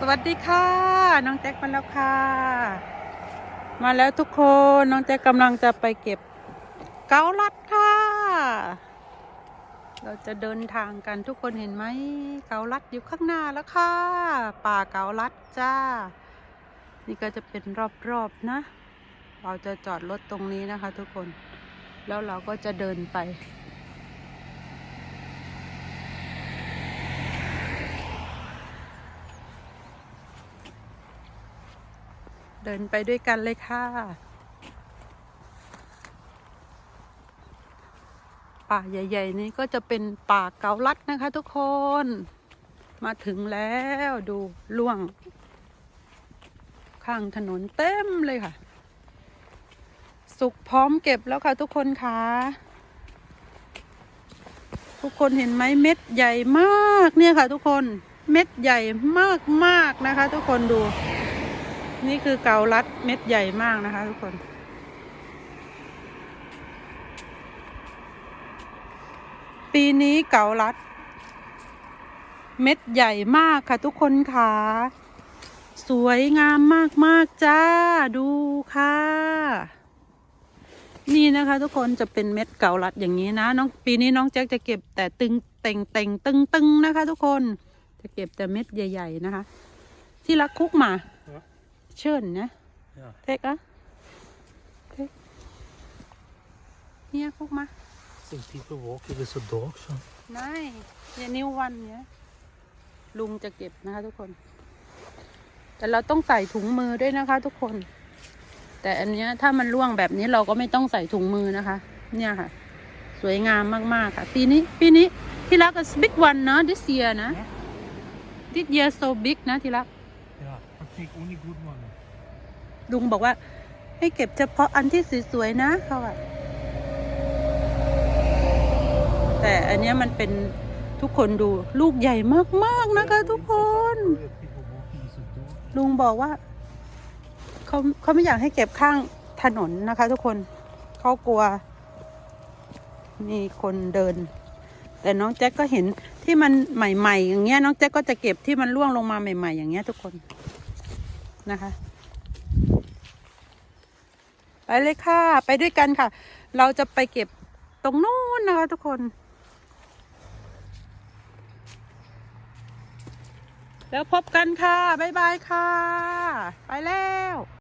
สวัสดีค่ะ น้องแจ็คมาแล้วค่ะ มาแล้วทุกคนน้องแจ็คกำลังจะไปเก็บเกาลัดค่ะ เราจะเดินทางกันทุกคนเห็นไหมเกาลัดอยู่ข้างหน้าแล้วค่ะ ป่าเกาลัดจ้า นี่ก็จะเป็นรอบๆนะ เราจะจอดรถตรงนี้นะคะ ทุกคน แล้วเราก็จะเดินไป เดินไปด้วยกันเลยค่ะ ป่าใหญ่ ๆ นี้ก็จะเป็นป่าเกาลัดนะคะทุกคน มาถึงแล้วดูล่วง ข้างถนนเต็มเลยค่ะ สุกพร้อมเก็บแล้วค่ะทุกคนค่ะทุกคนเห็นไหมเม็ดใหญ่มากเนี่ยค่ะ ทุกคนเม็ดใหญ่มากๆนะคะ ทุกคนดู นี่คือเกาลัดเม็ดใหญ่มากนะคะทุกคน ปีนี้เกาลัด เม็ดใหญ่มากค่ะทุกคนค่ะ สวยงามมาก ๆ จ้า ดูค่ะ นี่นะคะทุกคนจะเป็นเม็ดเกาลัดอย่างนี้นะ น้องปีนี้น้องแจ็คจะเก็บแต่ตึงเต่งเต่งตึงตึงนะคะ ทุกคน จะเก็บแต่เม็ดใหญ่ ๆ นะคะ ที่รักคุกมา Ja. เชิญนะ Ja. เทคอะเทคเนี่ยคุกมา Think people walking with a dog so. นายอย่านิ้ววันเนี่ยลุงจะเก็บนะคะทุกคน แต่เราต้องใส่ถุงมือด้วยนะคะ ทุกคน แต่อันเนี้ยถ้ามันร่วงแบบนี้เราก็ไม่ต้องใส่ถุงมือนะคะ เนี่ยค่ะ สวยงามมากๆค่ะ ปีนี้ ปีนี้ที่รัก is big one นะ this year นะ this year so big นะที่รัก Ja, I think only good one. ลุงบอกว่า ให้เก็บเฉพาะอันที่สวยๆนะเขาอะแต่อันเนี้ยมันเป็นทุกคนดูลูกใหญ่มากๆนะคะ ทุกคน People walking with a dog. ลุงบอกว่าเขาเขาไม่อยากให้เก็บข้างถนนนะคะ ทุกคนเขากลัว มีคนเดิน แต่น้องแจ็คก็เห็น ที่มันใหม่ ๆ อย่างเงี้ยน้องแจ็คก็จะเก็บที่มันร่วงลงมาใหม่ ๆ อย่างเงี้ยทุกคนนะคะ ไปเลยค่ะ ไปด้วยกันค่ะ เราจะไปเก็บตรงนู้นนะคะทุกคน แล้วพบกันค่ะ บ๊ายบายค่ะ ไปแล้ว